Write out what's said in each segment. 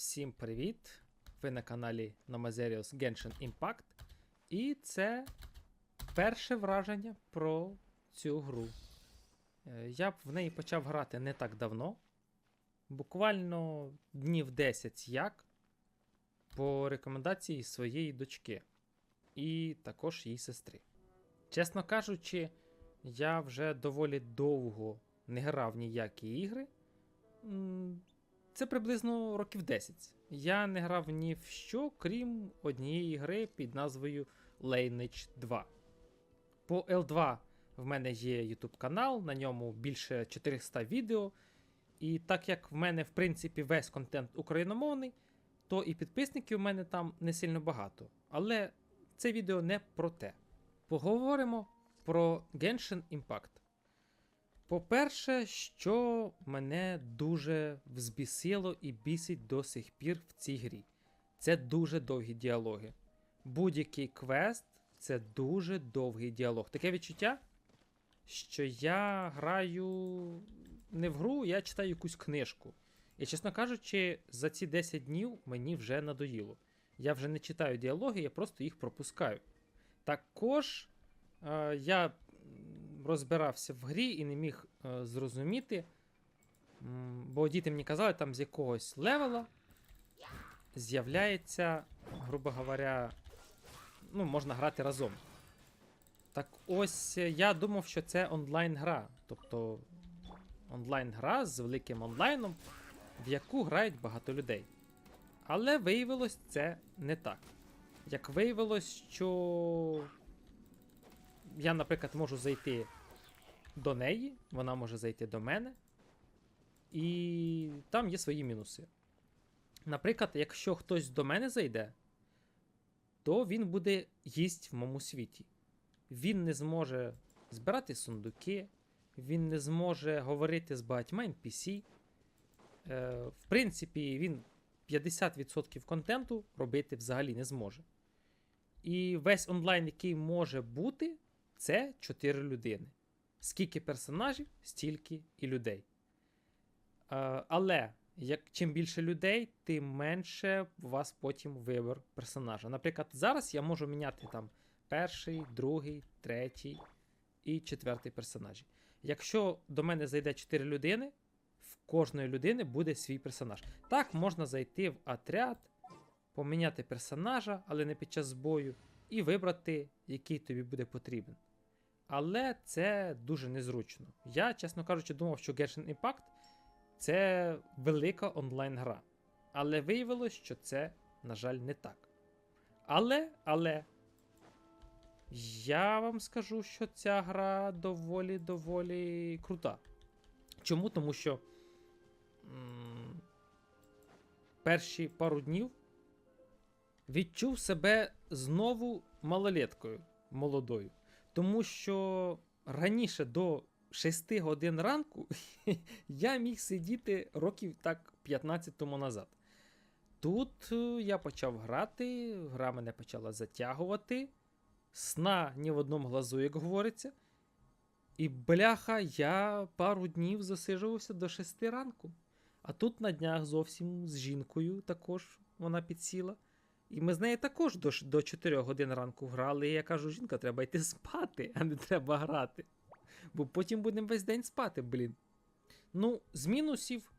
Всім привіт! Ви на каналі Nomazerius Genshin Impact. І це перше враження про цю гру. Е, Я б в неї почав грати не так давно. Буквально днів 10 як. По рекомендації своєї дочки. І також її сестри. Чесно кажучи, я вже доволі довго не грав ніякі ігри. Це приблизно років 10. Я не грав ні в що, крім однієї гри під назвою Lineage 2. По L2 в мене є YouTube канал, на ньому більше 400 відео. І так як в мене, в принципі, весь контент україномовний, то і підписників у мене там не сильно багато. Але це відео не про те. Поговоримо про Genshin Impact. По-перше, що мене дуже взбісило і бісить до сих пір в цій грі. Це дуже довгі діалоги. Будь-який квест це дуже довгий діалог. Таке відчуття, що я граю не в гру, я читаю якусь книжку. І, чесно кажучи, за ці 10 днів мені вже надоїло. Я вже не читаю діалоги, я просто їх пропускаю. Також е, я розбирався в грі і не міг е, зрозуміти, бо діти мені казали, там з якогось левела з'являється, грубо говоря, ну, можна грати разом. Так ось е, я думав, що це онлайн-гра. Тобто онлайн-гра з великим онлайном, в яку грають багато людей. Але виявилось це не так. Як виявилось, що я, наприклад, можу зайти до неї, вона може зайти до мене, і там є свої мінуси. Наприклад, якщо хтось до мене зайде, то він буде їсть в моєму світі. Він не зможе збирати сундуки, він не зможе говорити з багатьма NPC. Е, в принципі, він 50% контенту робити взагалі не зможе. І весь онлайн, який може бути, це 4 людини. Скільки персонажів, стільки і людей. Е, але як чим більше людей, тим менше у вас потім вибір персонажа. Наприклад, зараз я можу міняти там перший, другий, третій і четвертий персонажі. Якщо до мене зайде 4 людини, в кожної людини буде свій персонаж. Так, можна зайти в отряд, поміняти персонажа, але не під час бою, і вибрати, який тобі буде потрібен. Але це дуже незручно. Я, чесно кажучи, думав, що Genshin Impact це велика онлайн-гра. Але виявилось, що це, на жаль, не так. Але, але. Я вам скажу, що ця гра доволі доволі крута. Чому? Тому що перші пару днів відчув себе знову малолеткою молодою. Тому що раніше до 6 годин ранку я міг сидіти років так 15 тому назад. Тут е, я почав грати, гра мене почала затягувати. Сна ні в одному глазу, як говориться. І бляха, я пару днів засижувався до 6 ранку. А тут на днях зовсім з жінкою також вона підсіла. І ми з нею також до, до 4 годин ранку грали. І я кажу, жінка, треба йти спати, а не треба грати. Бо потім будемо весь день спати, блін. Ну, з мінусів,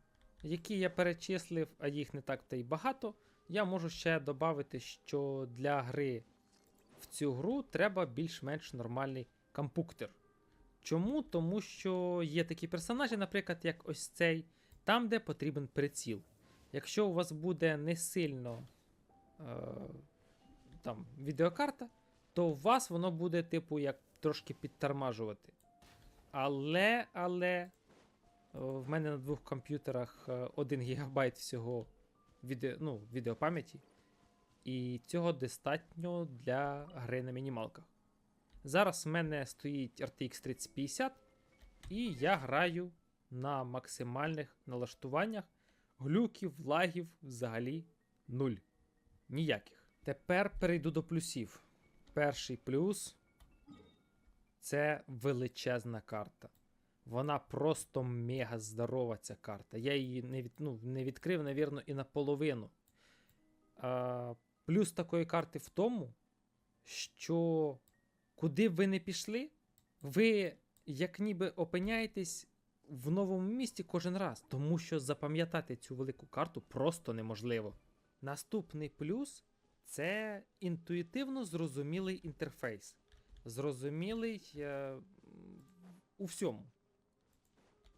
які я перечислив, а їх не так та й багато, я можу ще додати, що для гри в цю гру треба більш-менш нормальний компуктор. Чому? Тому що є такі персонажі, наприклад, як ось цей, там, де потрібен приціл. Якщо у вас буде не сильно там, відеокарта, то у вас воно буде, типу, як трошки підтормажувати. Але, але е, в мене на двох комп'ютерах е, 1 ГБ всього відео, ну, відеопам'яті. І цього достатньо для гри на мінімалках. Зараз в мене стоїть RTX 3050, і я граю на максимальних налаштуваннях. Глюків, лагів взагалі нуль. Ніяких. Тепер перейду до плюсів. Перший плюс це величезна карта. Вона просто мега здорова, ця карта. Я її не, від, ну, не відкрив, навірно, і наполовину. А, плюс такої карти в тому, що куди б ви не пішли, ви як ніби опиняєтесь в новому місті кожен раз, тому що запам'ятати цю велику карту просто неможливо. Наступний плюс це інтуїтивно зрозумілий інтерфейс. Зрозумілий е, у всьому.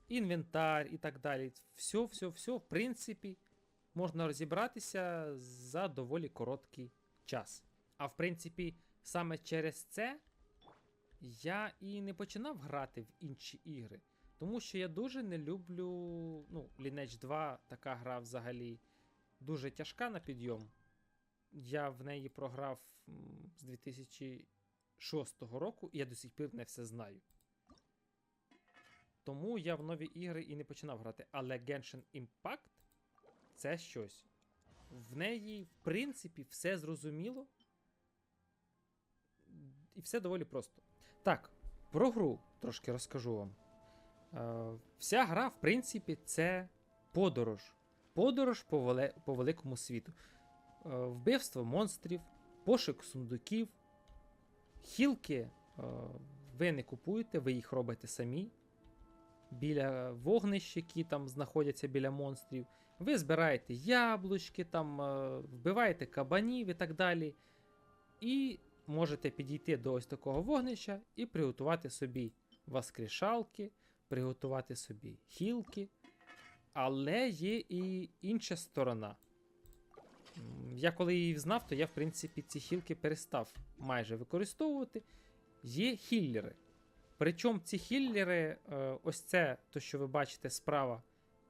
Інвентар і так далі. Все, все, все, в принципі, можна розібратися за доволі короткий час. А в принципі, саме через це я і не починав грати в інші ігри. Тому що я дуже не люблю. Ну, Lineage 2 така гра взагалі дуже тяжка на підйом. Я в неї програв з 2006 року, і я до сих пір не все знаю. Тому я в нові ігри і не починав грати. Але Genshin Impact це щось. В неї, в принципі, все зрозуміло. І все доволі просто. Так, про гру трошки розкажу вам. Е, вся гра, в принципі, це подорож. Подорож по, веле- по великому світу. Е, вбивство монстрів, пошук сундуків, хілки е, ви не купуєте, ви їх робите самі. Біля вогнищ, які там знаходяться біля монстрів. Ви збираєте яблучки, там, е, вбиваєте кабанів і так далі. І можете підійти до ось такого вогнища і приготувати собі воскрешалки, приготувати собі хілки. Але є і інша сторона. Я коли її знав, то я, в принципі, ці хілки перестав майже використовувати. Є хіллери. Причому ці хіллери, е, ось це, то, що ви бачите справа,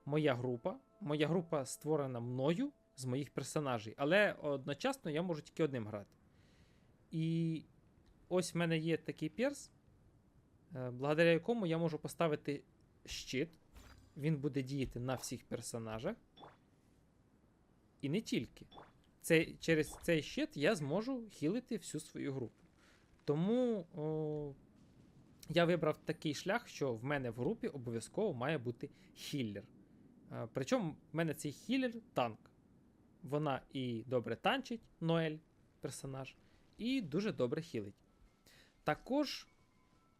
моя група. Моя група створена мною з моїх персонажей, але одночасно я можу тільки одним грати. І ось в мене є такий перс, е, благодаря якому я можу поставити щит. Він буде діяти на всіх персонажах. І не тільки. Цей, через цей щит я зможу хілити всю свою групу. Тому о, я вибрав такий шлях, що в мене в групі обов'язково має бути хіллер. Е, Причому в мене цей хіллер танк. Вона і добре танчить, Ноель, персонаж, і дуже добре хілить. Також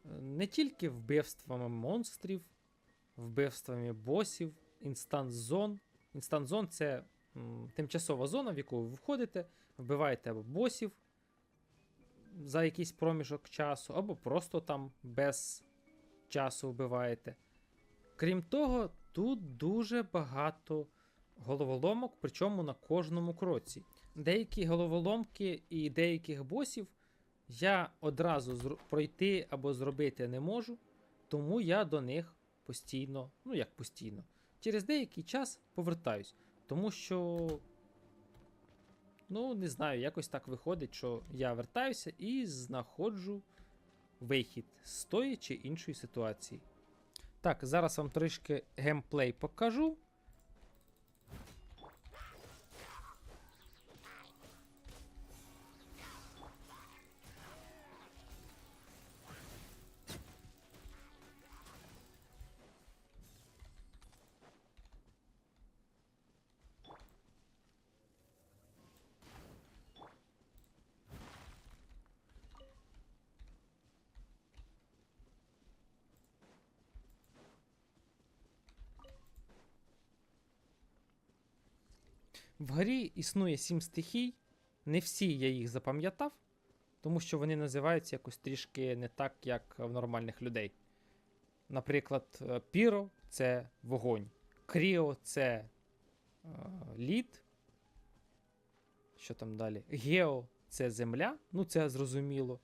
е, не тільки вбивствами монстрів, вбивствами босів, інстанс-зон. Інстанс-зон це м, тимчасова зона, в яку ви входите, вбиваєте або босів за якийсь проміжок часу, або просто там без часу вбиваєте. Крім того, тут дуже багато головоломок, причому на кожному кроці. Деякі головоломки і деяких босів я одразу пройти або зробити не можу, тому я до них постійно, ну як постійно, через деякий час повертаюсь. Тому що, ну, не знаю, якось так виходить, що я вертаюся і знаходжу вихід з тої чи іншої ситуації. Так, зараз вам трішки геймплей покажу. В грі існує сім стихій. Не всі я їх запам'ятав, тому що вони називаються якось трішки не так, як в нормальних людей. Наприклад, е, Піро це вогонь, Кріо це е, лід. Що там далі? Гео це земля, ну це зрозуміло.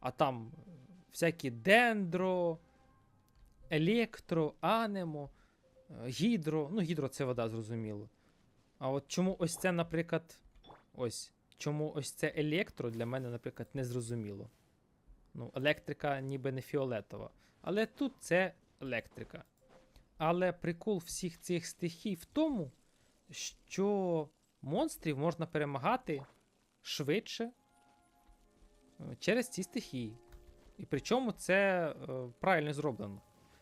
А там е, всякі дендро, електро, анемо, е, гідро. Ну, гідро це вода, зрозуміло. А от чому ось це, наприклад, ось. Чому ось це електро для мене, наприклад, не зрозуміло. Ну, електрика ніби не фіолетова. Але тут це електрика. Але прикол всіх цих стихій в тому, що монстрів можна перемагати швидше е, через ці стихії. І причому це е, правильно зроблено.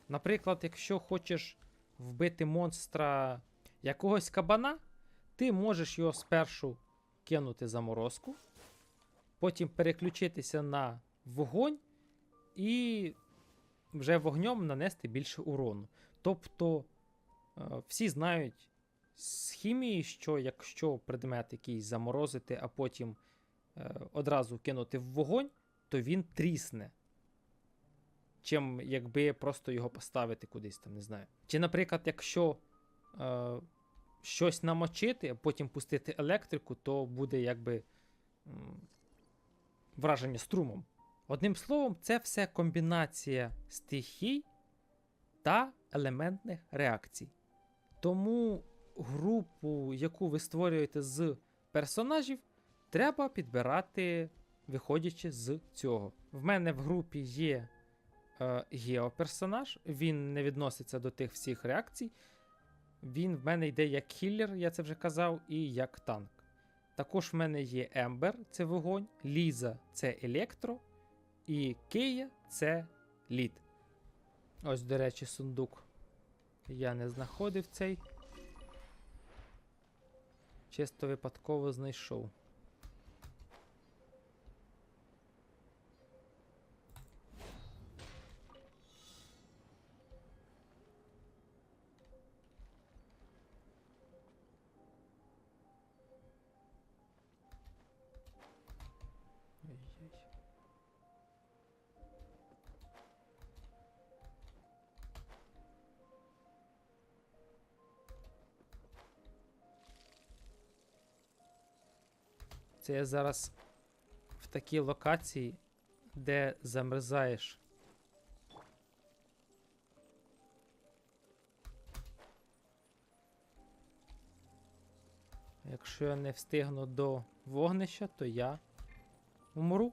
Наприклад, якщо хочеш вбити монстра якогось кабана, ти можеш його спершу кинути заморозку, потім переключитися на вогонь і вже вогнем нанести більше урону. Тобто е, всі знають з хімії, що якщо предмет якийсь заморозити, а потім е, одразу кинути в вогонь, то він трісне. Чим якби просто його поставити кудись там, не знаю. Чи, наприклад, якщо е, щось намочити, а потім пустити електрику, то буде якби враження струмом. Одним словом, це все комбінація стихій та елементних реакцій. Тому групу, яку ви створюєте з персонажів, треба підбирати, виходячи з цього. В мене в групі є е, геоперсонаж, він не відноситься до тих всіх реакцій. Він в мене йде як хіллер, я це вже казав, і як танк. Також в мене є Ембер, це вогонь, Ліза це електро, і Кея це лід. Ось, до речі, сундук. Я не знаходив цей. Чисто випадково знайшов. Це я зараз в такій локації, де замерзаєш. Якщо я не встигну до вогнища, то я умру.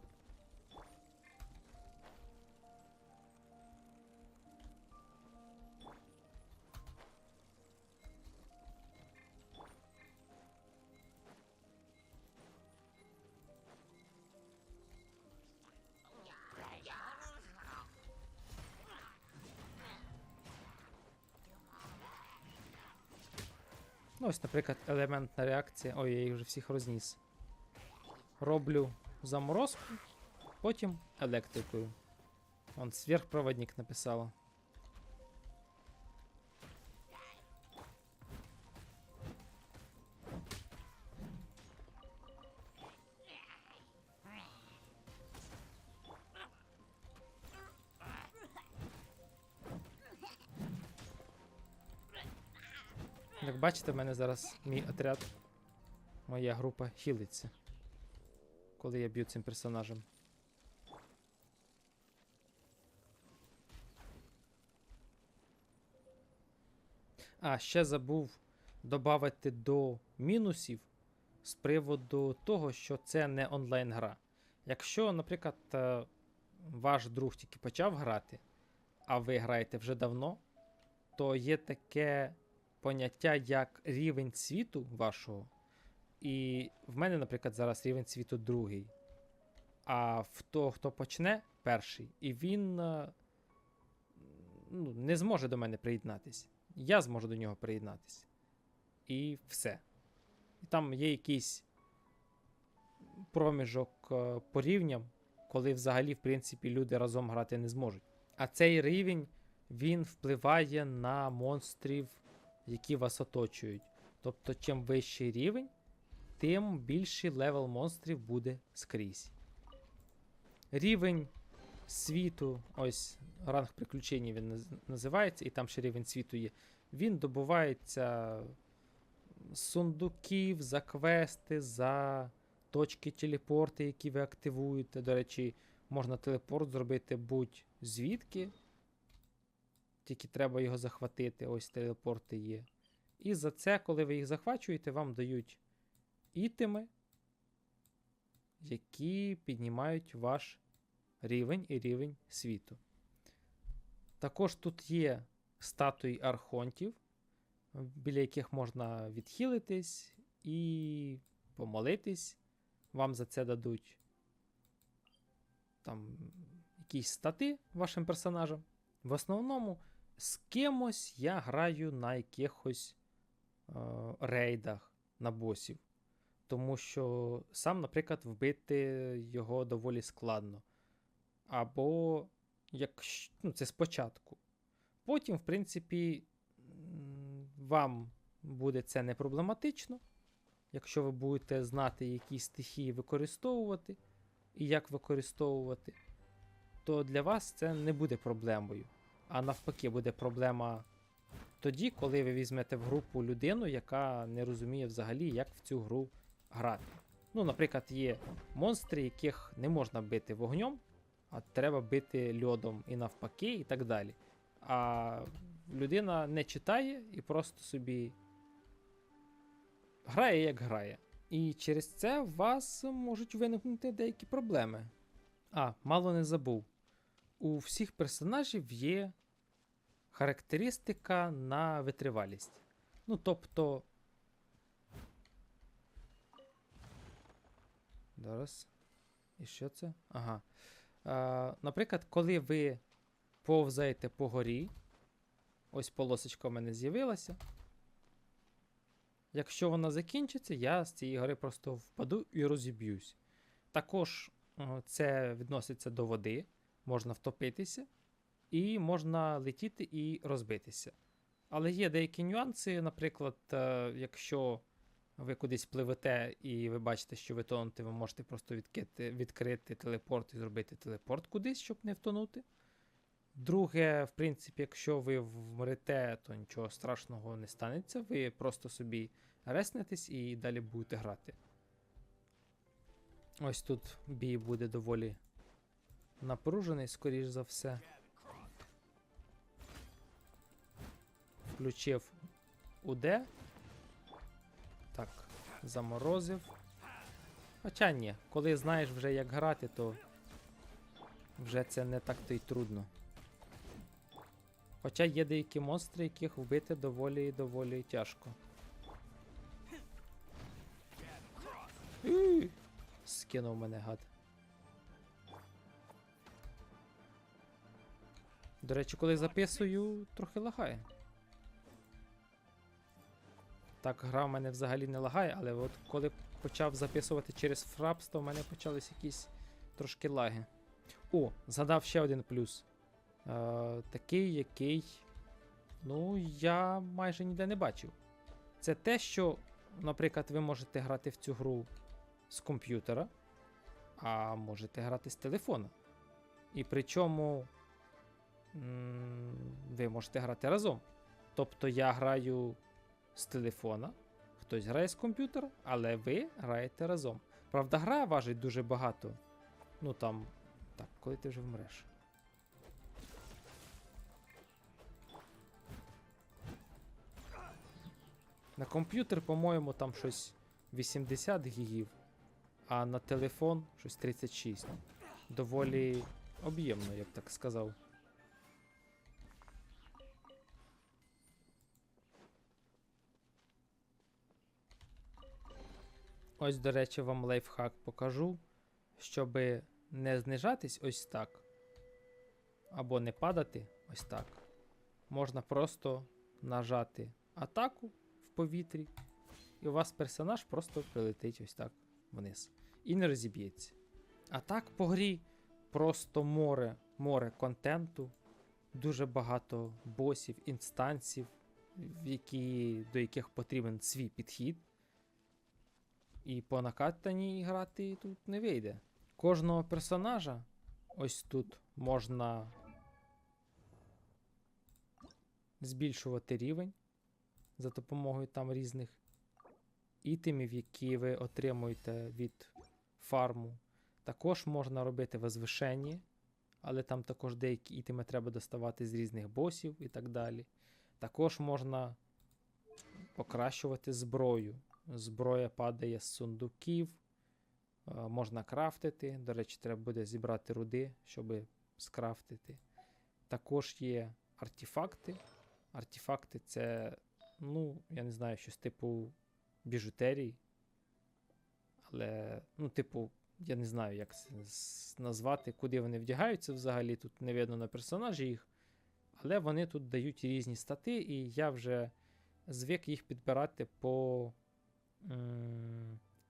Ось, наприклад, елементна реакція. Ой, я їх вже всіх розніс. Роблю заморозку, потім електрикою. Вон сверхпроводник написала. Як бачите, в мене зараз мій отряд, моя група хілиться, коли я б'ю цим персонажем. А, ще забув додати до мінусів з приводу того, що це не онлайн-гра. Якщо, наприклад, е, ваш друг тільки почав грати, а ви граєте вже давно, то є таке поняття як рівень світу вашого. І в мене, наприклад, зараз рівень світу другий. А в того, хто почне перший, і він е, ну, не зможе до мене приєднатись. Я зможу до нього приєднатись. І все. І там є якийсь проміжок е, по рівням, коли взагалі, в принципі, люди разом грати не зможуть. А цей рівень він впливає на монстрів, які вас оточують. Тобто, чим вищий рівень, тим більший левел монстрів буде скрізь. Рівень світу, ось ранг приключень він називається, і там ще рівень світу є. Він добувається з сундуків, за квести, за точки телепорти, які ви активуєте. До речі, можна телепорт зробити будь-звідки. Тільки треба його захватити. Ось телепорти є. І за це, коли ви їх захвачуєте, вам дають ітеми, які піднімають ваш рівень і рівень світу. Також тут є статуї архонтів, біля яких можна відхилитись і помолитись. Вам за це дадуть там якісь стати вашим персонажам. В основному з кимось я граю на якихось е, рейдах на босів. Тому що сам, наприклад, вбити його доволі складно. Або як, ну, це спочатку. Потім, в принципі, вам буде це не проблематично, якщо ви будете знати, які стихії використовувати і як використовувати, то для вас це не буде проблемою. А навпаки, буде проблема тоді, коли ви візьмете в групу людину, яка не розуміє взагалі, як в цю гру грати. Ну, наприклад, є монстри, яких не можна бити вогнем, а треба бити льодом і навпаки, і так далі. А людина не читає і просто собі грає, як грає. І через це у вас можуть виникнути деякі проблеми. А, мало не забув. У всіх персонажів є характеристика на витривалість. Ну, тобто. Зараз. І що це? Ага. А, наприклад, коли ви повзаєте по горі, ось полосочка в мене з'явилася. Якщо вона закінчиться, я з цієї гори просто впаду і розіб'юсь. Також це відноситься до води, можна втопитися, і можна летіти і розбитися. Але є деякі нюанси, наприклад, е, якщо ви кудись пливете і ви бачите, що ви тонете, ви можете просто відкрити, відкрити телепорт і зробити телепорт кудись, щоб не втонути. Друге, в принципі, якщо ви вмрете, то нічого страшного не станеться. Ви просто собі реснетесь і далі будете грати. Ось тут бій буде доволі напружений, скоріш за все. Включив УД. Так, заморозив. Хоча ні, коли знаєш вже як грати, то вже це не так то й трудно. Хоча є деякі монстри, яких вбити доволі і доволі тяжко. Скинув мене гад. До речі, коли записую, трохи лагає. Так, гра в мене взагалі не лагає, але от коли почав записувати через фрапс, то в мене почались якісь трошки лаги. О, згадав ще один плюс. Е, такий, який. Ну, я майже ніде не бачив. Це те, що, наприклад, ви можете грати в цю гру з комп'ютера, а можете грати з телефона. І причому ви можете грати разом. Тобто я граю з телефона, хтось грає з комп'ютера, але ви граєте разом. Правда, гра важить дуже багато. Ну там. Так, коли ти вже вмреш. На комп'ютер, по-моєму, там щось 80 гігів, а на телефон щось 36. Доволі об'ємно, я б так сказав. Ось, до речі, вам лайфхак покажу, щоб не знижатись ось так, або не падати ось так. Можна просто нажати атаку в повітрі, і у вас персонаж просто прилетить ось так вниз. І не розіб'ється. А так по грі просто море, море контенту, дуже багато босів, інстанців, які, до яких потрібен свій підхід. І по накатаній грати тут не вийде. Кожного персонажа ось тут можна збільшувати рівень за допомогою там різних ітемів, які ви отримуєте від фарму. Також можна робити возвишення, але там також деякі ітеми треба доставати з різних босів і так далі. Також можна покращувати зброю. Зброя падає з сундуків, е, можна крафтити. До речі, треба буде зібрати руди, щоб скрафтити. Також є артефакти. Артефакти це, ну, я не знаю, щось типу біжутерії. Але, ну, типу, я не знаю, як назвати, куди вони вдягаються взагалі. Тут не видно на персонажі їх. Але вони тут дають різні стати, і я вже звик їх підбирати по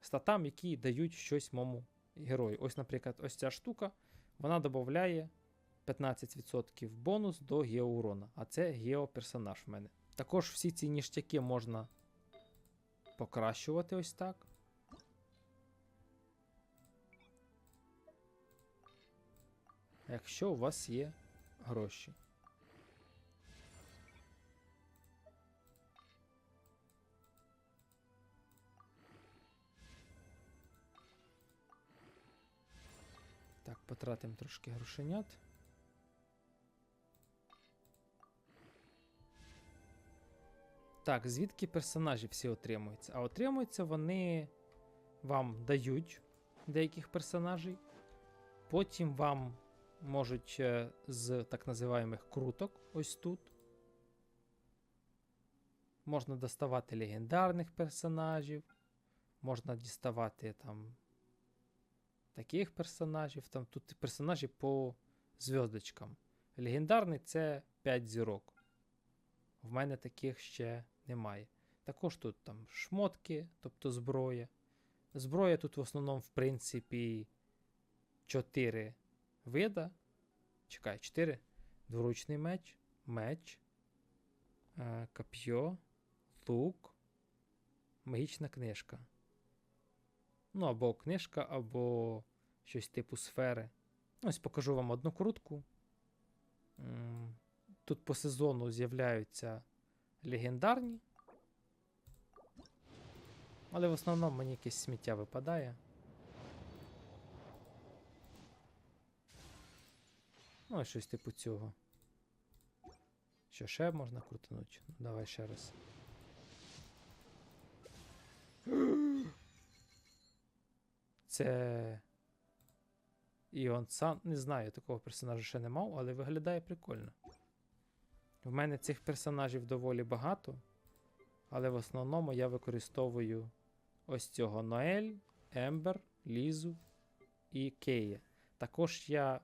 статам, які дають щось моєму герою. Ось, наприклад, ось ця штука, вона додає 15% бонус до геоурона, а це геоперсонаж в мене. Також всі ці ніштяки можна покращувати ось так. Якщо у вас є гроші. Так, потратимо трошки грошенят. Так, звідки персонажі всі отримуються? А отримуються вони вам дають деяких персонажей. Потім вам можуть е, з так називаємих круток ось тут. Можна доставати легендарних персонажів. Можна діставати там таких персонажів. Там тут персонажі по зв'язочкам. Легендарний це 5 зірок. В мене таких ще немає. Також тут там шмотки, тобто зброя. Зброя тут в основному, в принципі, 4 вида. Чекай, 4. Дворучний меч, меч, е, лук, магічна книжка. Ну, або книжка, або щось типу сфери. Ось покажу вам одну крутку. Тут по сезону з'являються легендарні. Але в основному мені якесь сміття випадає. Ну, щось типу цього. Що ще можна крутануть? Ну, давай ще раз. Це. Іон Сан. Не знаю, такого персонажа ще не мав, але виглядає прикольно. В мене цих персонажів доволі багато, але в основному я використовую ось цього Ноель, Ембер, Лізу і Кея. Також я.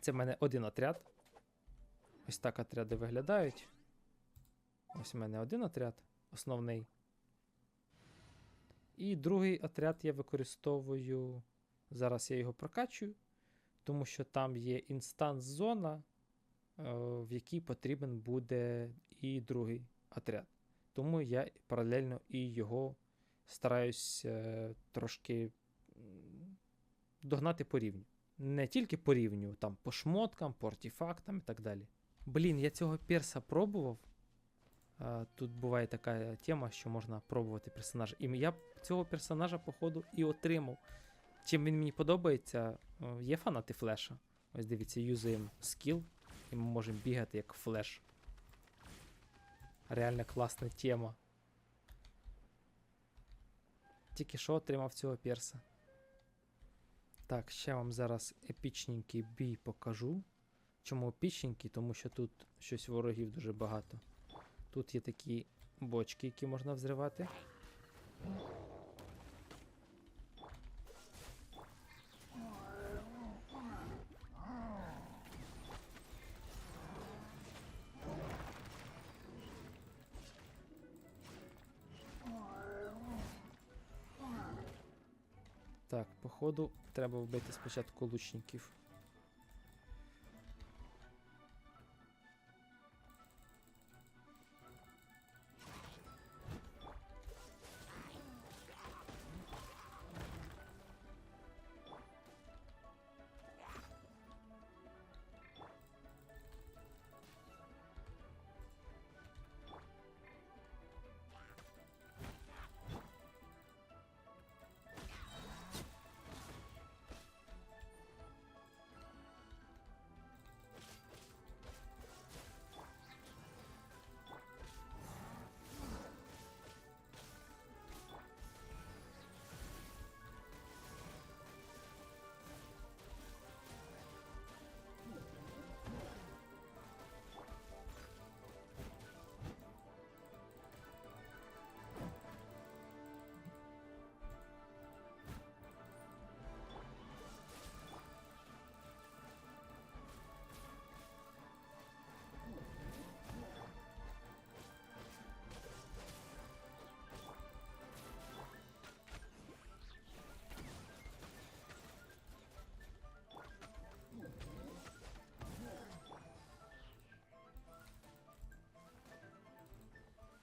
Це в мене один отряд. Ось так отряди виглядають. Ось у мене один отряд, основний. І другий отряд я використовую. Зараз я його прокачую, тому що там є інстанс-зона, е, в якій потрібен буде і другий отряд. Тому я паралельно і його стараюсь е, трошки догнати по рівню. Не тільки по рівню, там по шмоткам, по артефактам і так далі. Блін, я цього перса пробував. Тут буває така тема, що можна пробувати персонажа. І я цього персонажа, походу, і отримав. Чим він мені подобається, є фанати флеша. Ось дивіться, юзаємо скіл, і ми можемо бігати як флеш. Реально класна тема. Тільки що отримав цього перса. Так, ще вам зараз епічненький бій покажу. Чому епічненький? Тому що тут щось ворогів дуже багато. Тут є такі бочки, які можна взривати. Походу, треба вбити спочатку лучників.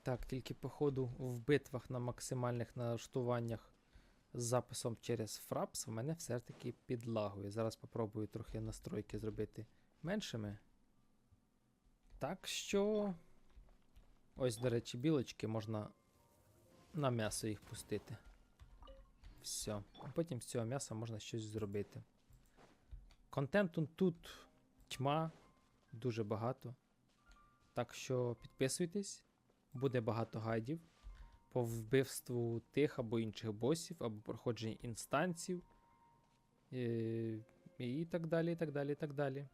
Так, тільки походу в битвах на максимальних налаштуваннях з записом через Fraps в мене все-таки підлагує. Зараз спробую трохи настройки зробити меншими. Так що. Ось, до речі, білочки можна на м'ясо їх пустити. Все. А потім з цього м'яса можна щось зробити. Контенту тут тьма, дуже багато. Так що підписуйтесь, буде багато гайдів по вбивству тих або інших босів, або проходженні інстанців. е, І так далі, і так далі, і так далі.